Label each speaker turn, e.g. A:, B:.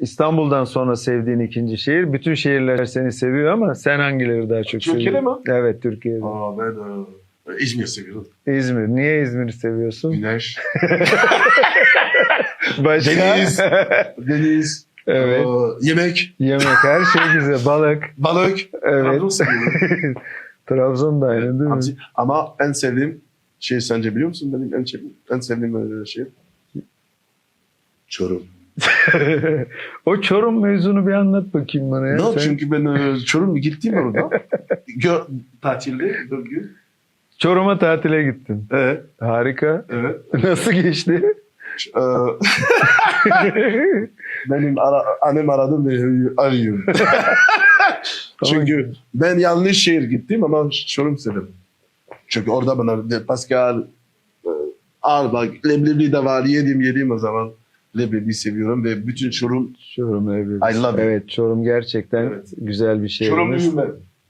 A: İstanbul'dan sonra sevdiğin ikinci şehir. Bütün şehirler seni seviyor ama sen hangileri daha çok
B: Türkiye'de
A: seviyorsun?
B: mi?
A: Evet Türkiye'de.
B: Aa, ben e, İzmir seviyorum.
A: İzmir. Niye İzmir'i seviyorsun?
B: Güneş,
A: Başka?
B: Deniz. deniz,
A: evet.
B: e, yemek,
A: Yemek her şey güzel. Balık.
B: balık.
A: Evet.
B: Trabzon
A: da aynı değil mi?
B: Ama en sevdiğim şey sence biliyor musun? Benim en, sevdiğim, en sevdiğim e, şey Çorum.
A: o Çorum mevzunu bir anlat bakayım bana ya.
B: Ne?
A: Sen-
B: Çünkü ben e, Çorum gittim orada. Gör, tatilde bir gün.
A: Çorum'a tatile gittin.
B: Evet.
A: Harika.
B: Evet.
A: Nasıl geçti?
B: E, benim ara, annem aradı ve arıyorum. Çünkü ben yanlış şehir gittim ama Çorum sevdim. Çünkü orada bana de Pascal, e, Arba, leblebi de var. Yedim yedim o zaman. Leblebi seviyorum ve bütün Çorum
A: Çorum evet.
B: I love it.
A: Evet Çorum gerçekten
B: Evet.
A: güzel bir şey.
B: Çorumluyum ben.